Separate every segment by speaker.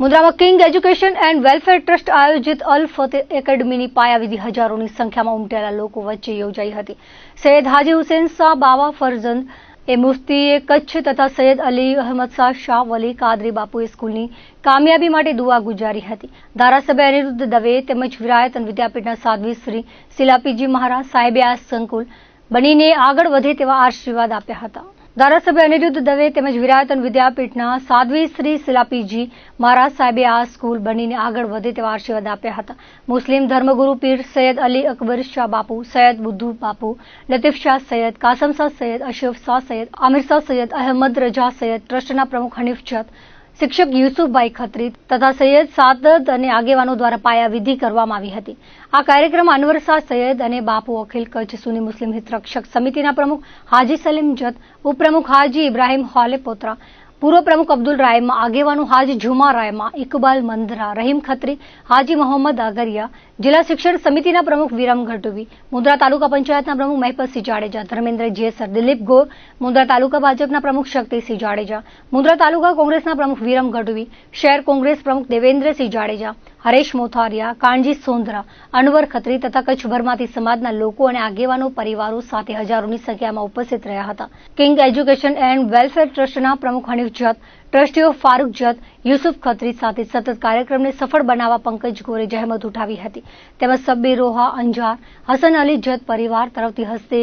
Speaker 1: મુદ્રામાં King Education and Welfare Trust આયોજિત અલ ફતેહ એકેડમીની પાયાવિધિ હજારોની સંખ્યામાં ઉમટેલા લોકો વચ્ચે યોજાઈ હતી. સૈયદ હાજી હુસેન શાહ, બાવા ફરજંદ એ મુફતીએ કચ્છ તથા સૈયદ અલી અહમદ શાહ શાહ વલી કાદરી બાપુએ સ્કૂલની કામયાબી માટે દુઆ ગુજારી હતી. ધારાસભ્ય અનિરુદ્ધ દવે તેમજ વિરાયતન વિદ્યાપીઠના સાધ્વી શ્રી શિલાપીજી મહારાજ સાહેબે આ સંકુલ બનીને આગળ વધે તેવા આશીર્વાદ આપ્યા હતા. ધારાસભ્ય અનિરુદ્ધ દવે તેમજ વિરાયતન વિદ્યાપીઠના સાધ્વી શ્રી શિલાપીજી મહારાજ સાહેબે આ સ્કૂલ બનીને આગળ વધે તેવા આશીર્વાદ આપ્યા હતા. મુસ્લિમ ધર્મગુરુ પીર સૈયદ અલી અકબર શાહ બાપુ, સૈયદ બુદ્ધુ બાપુ, લતીફ શાહ સૈયદ, કાસમ શાહ સૈયદ, અશરફ શાહ સૈયદ, આમિર શાહ સૈયદ, અહેમદ રજા સૈયદ ટ્રસ્ટના પ્રમુખ હનીફ જત શિક્ષક યુસુફભાઈ ખત્રી તથા સૈયદ સાદત અને આગેવાનો દ્વારા પાયાવિધિ કરવામાં આવી હતી. આ કાર્યક્રમ અનવર શાહ સૈયદ અને બાપુ અખિલ કચ્છ સુની મુસ્લિમ હિતરક્ષક સમિતિના પ્રમુખ હાજી સલીમ જત, ઉપપ્રમુખ હાજી ઇબ્રાહીમ હોલે પોત્રા પૂર્વ પ્રમુખ અબ્દુલ રાયમાં આગેવાનો હાજી ઝુમા રાયમાં ઇકબાલ મંદરા, રહીમ ખત્રી, હાજી મોહમ્મદ આગરિયા, જિલ્લા શિક્ષણ સમિતિના પ્રમુખ વિરમ ગઢવી, મુદ્રા તાલુકા પંચાયતના પ્રમુખ મહેપતસિંહ જાડેજા, ધર્મેન્દ્ર જેસર દિલીપ ગોર, મુદ્રા તાલુકા ભાજપના પ્રમુખ શક્તિસિંહ જાડેજા, મુદ્રા તાલુકા કોંગ્રેસના પ્રમુખ વિરમ ગઢવી, શહેર કોંગ્રેસ પ્રમુખ દેવેન્દ્રસિંહ જાડેજા હરેશ મોથારિયા કાનજી સોંધરા અનવર ખત્રી તથા કચ્છભરમાંથી સમાજના લોકો અને આગેવાનો પરિવારો સાથે હજારોની સંખ્યામાં ઉપસ્થિત રહ્યા હતા. કિંગ એજ્યુકેશન એન્ડ વેલફેર ટ્રસ્ટના પ્રમુખ હનીફ જત ટ્રસ્ટીઓ ફારૂક જત, યુસુફ ખત્રી સાથે સતત કાર્યક્રમને સફળ બનાવવા પંકજ ગોરે જહેમત ઉઠાવી હતી. તેમજ સબ્બી રોહા અંજાર, હસન અલી જત પરિવાર તરફથી હસ્તે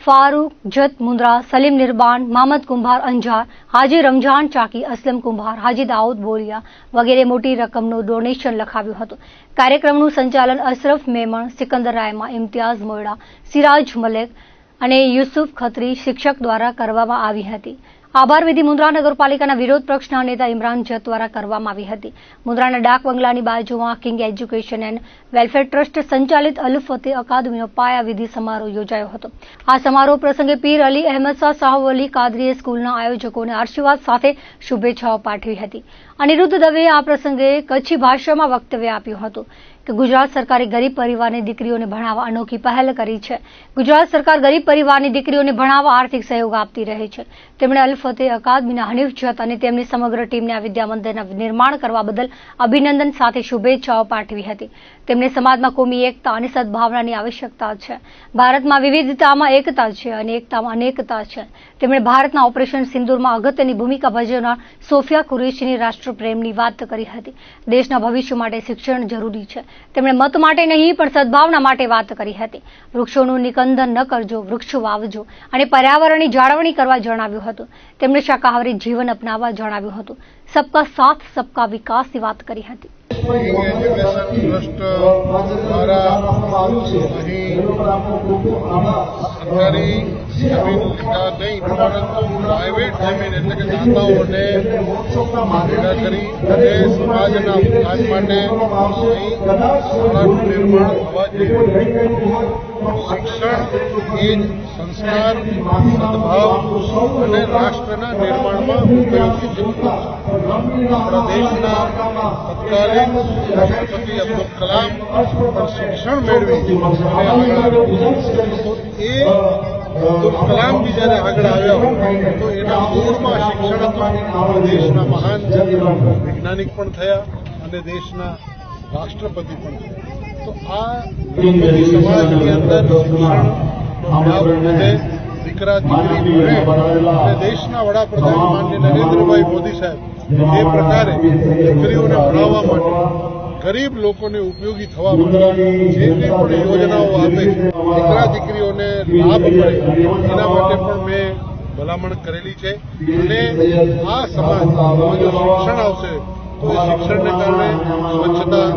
Speaker 1: ફારૂક જત મુન્દ્રા સલીમ નિર્બાન મામદ કુંભાર અંજાર હાજી રમઝાન ચાકી અસલમ કુંભાર હાજી દાઉદ બોલિયા વગેરે મોટી રકમનું ડોનેશન લખાવ્યું હતું. કાર્યક્રમનું સંચાલન અશરફ મેમણ સિકંદર રાયમા ઇમ્તિયાઝ મોયડા સિરાજ મલેક અને યુસુફ ખત્રી શિક્ષક દ્વારા કરવામાં આવી હતી. આભાર વિધિ મુન્દ્રા નગરપાલિકાના વિરોધ પક્ષના નેતા ઇમરાન જત દ્વારા કરવામાં આવી હતી. મુન્દ્રાના ડાક બંગલાની બાજુમાં King Education and Welfare Trust સંચાલિત અલ ફતેહ અકાદમીનો પાયા વિધિ સમારોહ યોજાયો હતો. આ સમારોહ પ્રસંગે પીર અલી અહેમદ શાહ, સાહુ કાદરીએ સ્કૂલના આયોજકોને આશીર્વાદ સાથે શુભેચ્છાઓ પાઠવી હતી. અનિરુદ્ધ દવેએ આ પ્રસંગે કચ્છી ભાષામાં વક્તવ્ય આપ્યું હતું કે ગુજરાત સરકારે ગરીબ પરિવારની દીકરીઓને ભણાવવા અનોખી પહેલ કરી છે. ગુજરાત સરકાર ગરીબ પરિવારની દીકરીઓને ભણાવવા આર્થિક સહયોગ આપતી રહે છે. તેમણે અલ ફતેહ અકાદમીના હનીફ જત અને તેમની સમગ્ર ટીમને આ વિદ્યા મંદિરના નિર્માણ કરવા બદલ અભિનંદન સાથે શુભેચ્છાઓ પાઠવી હતી. તેમણે સમાજમાં કોમી એકતા અને સદભાવનાની આવશ્યકતા છે. ભારતમાં વિવિધતામાં એકતા છે અને એકતામાં અનેકતા છે. તેમણે ભારતના ઓપરેશન સિંદૂરમાં અગત્યની ભૂમિકા ભજવનાર સોફિયા કુરેશીની રાષ્ટ્રપ્રેમની વાત કરી હતી. દેશના ભવિષ્ય માટે શિક્ષણ જરૂરી છે. તેમણે મત માટે નહીં, પણ સદભાવના માટે વાત કરી હતી. વૃક્ષોનું નિકંદન ન કરજો, વૃક્ષ વાવજો અને પર્યાવરણની જાળવણી કરવા જણાવ્યું હતું. તેમણે શાકાહારી જીવન અપનાવવા જણાવ્યું હતું. સબકા સાથ, સબકા વિકાસની વાત કરી હતી.
Speaker 2: અહીં સરકારી શિક્ષણ એ સંસ્કાર સદભાવ અને રાષ્ટ્રના નિર્માણમાં ઉપયોગી છે આપણા દેશના તત્કાલીન રાષ્ટ્રપતિ અબ્દુલ કલામ પણ શિક્ષણ મેળવી અને આવ્યા. તો કલામ બી જ્યારે આગળ આવ્યા તો એના મૂળમાં શિક્ષણ દેશના મહાન વૈજ્ઞાનિક પણ થયા અને દેશના રાષ્ટ્રપતિ પણ થયા. તો આ સમાજની અંદર દીકરા દીકરી અને દેશના વડાપ્રધાન માન્ય નરેન્દ્રભાઈ મોદી સાહેબ એ પ્રકારે દીકરીઓને ભણાવવા માટે ગરીબ લોકોને ઉપયોગી થવા માટે જે પણ યોજનાઓ આપે દીકરા દીકરીઓને લાભ મળે એના માટે પણ મેં ભલામણ કરેલી છે. અને આ સમાજમાં જો શિક્ષણ આવશે તો એ શિક્ષણને કારણે સ્વચ્છતા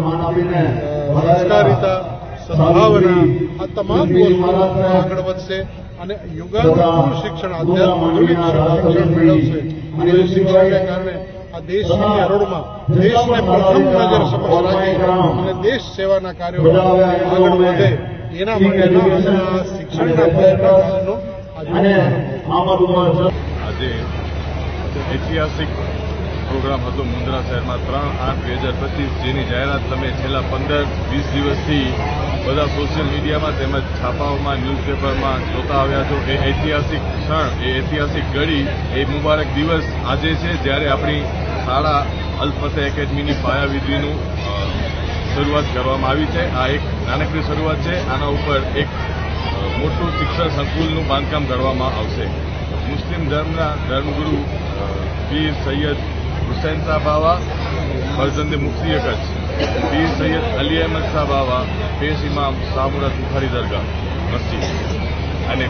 Speaker 2: સંસ્કારિતા સદભાવના આ તમામ વસ્તુઓ આગળ વધશે અને યુગાંતરનું શિક્ષણ આધ્યાત્મ આધુનિક શિક્ષણ મેળવશે. અને શિક્ષણને કારણે આ દેશની હરોળમાં દેશને પ્રથમ નજર સમક્ષ અને દેશ સેવાના કાર્યો આગળ વધે એના માટેના શિક્ષણના પ્રયત્નનો આજે
Speaker 3: આજે ઐતિહાસિક પ્રોગ્રામ હતો મુન્દ્રા શહેરમાં ત્રણ આઠ બે હજાર પચીસ જેની જાહેરાત તમે છેલ્લા પંદર વીસ દિવસથી બધા સોશિયલ મીડિયામાં તેમજ છાપાઓમાં ન્યૂઝપેપરમાં જોતા આવ્યા છો. એ ઐતિહાસિક ક્ષણ એ ઐતિહાસિક ઘડી એ મુબારક દિવસ આજે છે. જ્યારે આપણી શાળા અલફતે એકેડમીની પાયાવિધિનું શરૂઆત કરવામાં આવી છે. આ એક નાનકડી શરૂઆત છે. આના ઉપર એક મોટું શિક્ષણ સંકુલનું બાંધકામ કરવામાં આવશે. મુસ્લિમ ધર્મના ધર્મગુરુ પીર સૈયદ હુસૈન શાહ બાવા, ફરજંદે એક જ. પીર સૈયદ અલી અહેમદ શાહ બાવા પેશ ઇમામ શાહમુરાદ બુખારી દરગાહ, મસ્જિદ. અને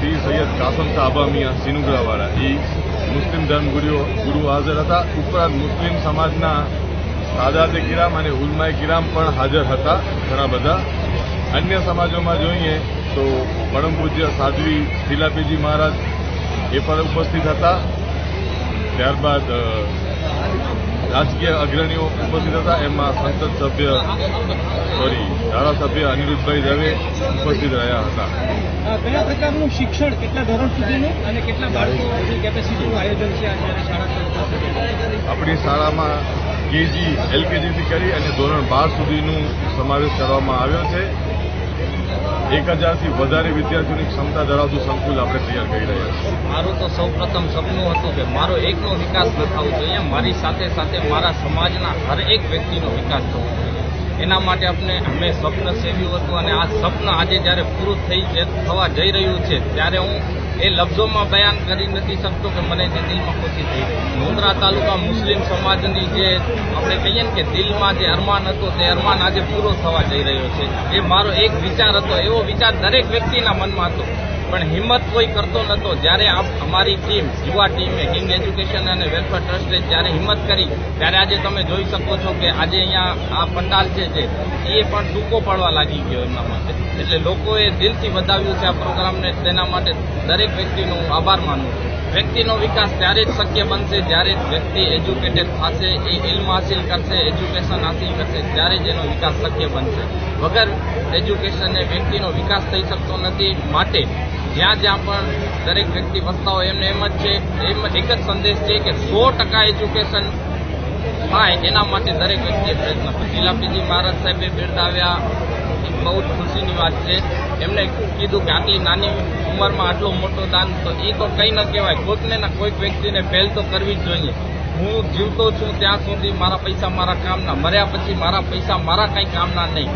Speaker 3: પીર સૈયદ કાસમ શાહ અબા મિયા સિનુગરાવાળા. એ મુસ્લિમ ધર્મગુરુઓ ગુરુ હાજર હતા. ઉપરાંત મુસ્લિમ સમાજના સાદાતે કિરામ અને ઉલમાએ કિરામ પણ હાજર હતા, ઘણા બધા. અન્ય સમાજોમાં જોઈએ તો પરમ પૂજ્ય સાધ્વી શિલાપીજી મહારાજ એ પણ ઉપસ્થિત હતા. ત્યારબાદ રાજકીય અગ્રણીઓ ઉપસ્થિત હતા. એમાં સંસદ સભ્ય સોરી ધારાસભ્ય અનિરુદ્ધભાઈ દવે ઉપસ્થિત રહ્યા હતા.
Speaker 4: કયા પ્રકારનું શિક્ષણ કેટલા ધોરણ સુધીનું અને કેટલા બાળકોની કેપેસિટીનું આયોજન છે?
Speaker 3: આપણી શાળામાં કેજી એલકેજીથી કરી અને ધોરણ બાર સુધીનું સમાવેશ કરવામાં આવ્યો છે. એક હજારથી વધારે વિદ્યાર્થીઓની ક્ષમતા ધરાવતું સંકુલ આપણે તૈયાર કરી રહ્યા છીએ.
Speaker 5: મારું તો સૌપ્રથમ સપનું હતું કે મારો એકનો વિકાસ ન થવો જોઈએ. મારી સાથે સાથે મારા સમાજના હરેક વ્યક્તિનો વિકાસ થવો એના માટે આપણે અમે સ્વપ્ન સેવ્યું હતું અને આ સ્વપ્ન આજે જ્યારે પૂરું થઈ થવા જઈ રહ્યું છે, ત્યારે હું એ લફ્ઝોમાં બયાન કરી નથી શકતો કે મને જે દિલમાં ખુશી થઈ રહી. તાલુકા મુસ્લિમ સમાજની જે આપણે કહીએ ને કે દિલમાં જે અરમાન હતો, તે અરમાન આજે પૂરો થવા જઈ રહ્યો છે. એ મારો એક વિચાર હતો, એવો વિચાર દરેક વ્યક્તિના મનમાં હતો. પણ હિંમત કોઈ કરતો નતો. જ્યારે અમારી ટીમ યુવા ટીમે કિંગ એજ્યુકેશન અને વેલફેર ટ્રસ્ટે જ્યારે હિંમત કરી, ત્યારે આજે તમે જોઈ શકો છો કે આજે અહીંયા આ પંડાલ છે જે, એ પણ ટૂંકો પડવા લાગી ગયો એમના માટે. એટલે લોકોએ દિલથી વધાવ્યું છે આ પ્રોગ્રામને. તેના માટે દરેક વ્યક્તિનો આભાર માનું છું. વ્યક્તિનો વિકાસ ત્યારે જ શક્ય બનશે જ્યારે જ વ્યક્તિ એજ્યુકેટેડ થશે, એ ઇલ્મ હાસિલ કરશે, એજ્યુકેશન હાસિલ કરશે, ત્યારે જ એનો વિકાસ શક્ય બનશે. વગર એજ્યુકેશન એ વ્યક્તિનો વિકાસ થઈ શકતો નથી માટે જ્યાં જ્યાં પણ દરેક વ્યક્તિ વસતા હોય, એમને એમ જ છે, એમ એક જ સંદેશ છે કે સો ટકા એજ્યુકેશન થાય એના માટે દરેક વ્યક્તિએ પ્રયત્ન જિલ્લા પીજી મહારાજ સાહેબે બિરદાવ્યા બહુ જ ખુશીની વાત છે. એમને કીધું કે આટલી નાની ઉંમરમાં આટલો મોટો દાન, તો એ તો કંઈ ન કહેવાય. કોઈકને ના કોઈક વ્યક્તિને પહેલ તો કરવી જ જોઈએ. હું જીવતો છું ત્યાં સુધી મારા પૈસા મારા કામના. મર્યા પછી મારા પૈસા મારા કંઈ કામના નહીં.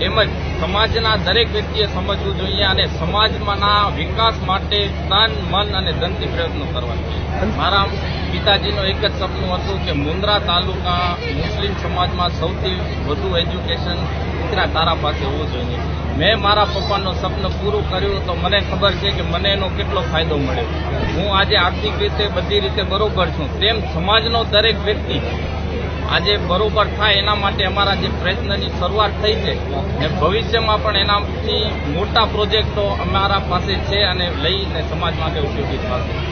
Speaker 5: એમ જ સમાજના દરેક વ્યક્તિએ સમજવું જોઈએ અને સમાજમાંના વિકાસ માટે તન, મન અને ધનથી પ્રયત્નો કરવા જોઈએ મારા પિતાજીનો એક જ સપનું હતું કે મુન્દ્રા તાલુકા મુસ્લિમ સમાજમાં સૌથી વધુ એજ્યુકેશન દીકરા તારા પાસે હોવું જોઈએ. મેં મારા પપ્પાનું સપનું પૂરું કર્યું તો મને ખબર છે કે મને એનો કેટલો ફાયદો મળ્યો. હું આજે આર્થિક રીતે બધી રીતે બરોબર છું. તેમ સમાજનો દરેક વ્યક્તિ આજે બરોબર થાય એના માટે અમારા જે પ્રયત્નની શરૂઆત થઈ છે ને ભવિષ્યમાં પણ એનાથી મોટા પ્રોજેક્ટો અમારા પાસે છે અને લઈને સમાજ માટે ઉપયોગી થશે.